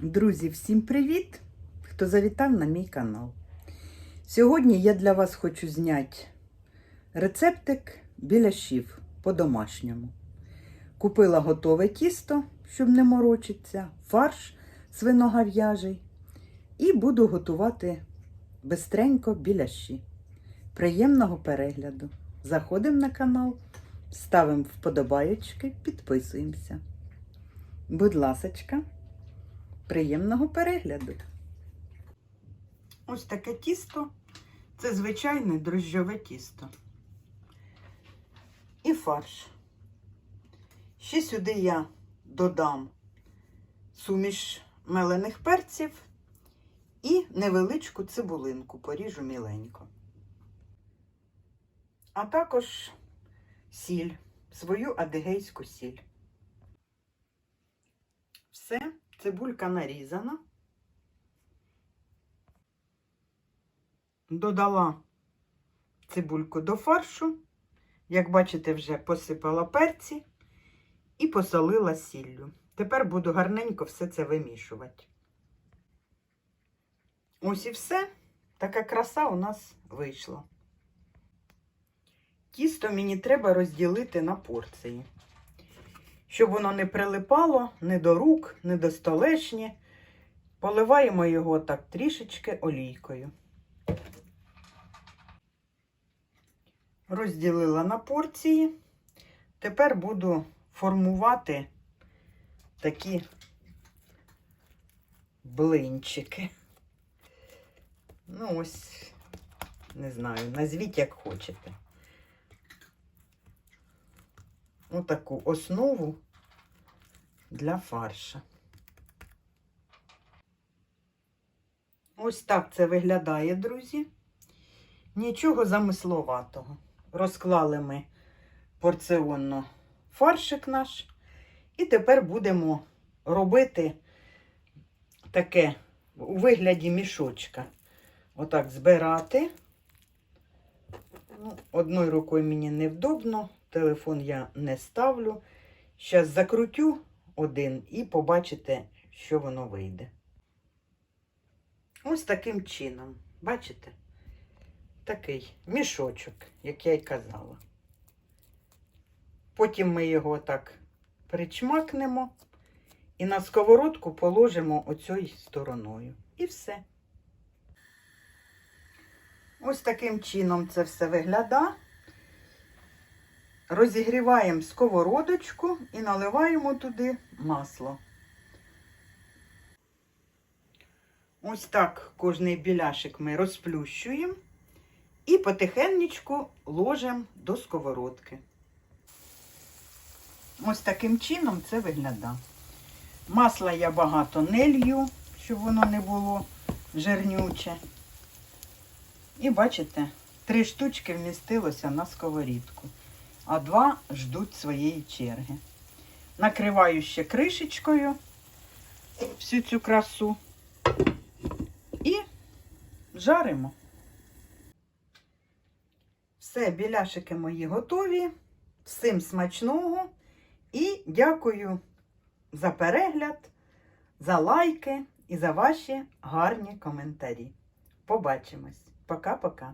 Друзі, всім привіт! Хто завітав на мій канал. Сьогодні я для вас хочу зняти рецептик біляшів по-домашньому. Купила готове тісто, щоб не морочитися, фарш свиногов'яжий. І буду готувати бистренько біляші. Приємного перегляду! Заходимо на канал, ставимо вподобаєчки, підписуємося. Будь ласочка. Приємного перегляду. Ось таке тісто. Це звичайне дрожжове тісто. І фарш. Ще сюди я додам суміш мелених перців і невеличку цибулинку поріжу міленько. А також сіль, свою адигейську сіль. Все. Цибулька нарізана. Додала цибульку до фаршу. Як бачите, вже посипала перці і посолила сіллю. Тепер буду гарненько все це вимішувати. Ось і все. Така краса у нас вийшла. Тісто мені треба розділити на порції щоб воно не прилипало ні до рук, ні до столешні. Поливаємо його так трішечки олійкою. Розділила на порції. Тепер буду формувати такі блинчики. Ну, ось, не знаю, назвіть як хочете. Отаку основу для фарша. Ось так це виглядає, друзі. Нічого замисловатого. Розклали ми порціонно фаршик наш. І тепер будемо робити таке у вигляді мішочка. Отак збирати. Ну, Одною рукою мені невдобно, телефон я не ставлю. Зараз закрутю один і побачите, що воно вийде. Ось таким чином. Бачите? Такий мішочок, як я й казала. Потім ми його так причмакнемо і на сковородку положимо оцю стороною. І все. Ось таким чином це все виглядає. Розігріваємо сковородочку і наливаємо туди масло. Ось так кожний біляшик ми розплющуємо і потихеньку ложимо до сковородки. Ось таким чином це виглядає. Масла я багато не лью, щоб воно не було жирнюче. І бачите, три штучки вмістилося на сковорідку а два ждуть своєї черги. Накриваю ще кришечкою всю цю красу і жаримо. Все, біляшики мої готові. Всім смачного і дякую за перегляд, за лайки і за ваші гарні коментарі. Побачимось. Пока-пока.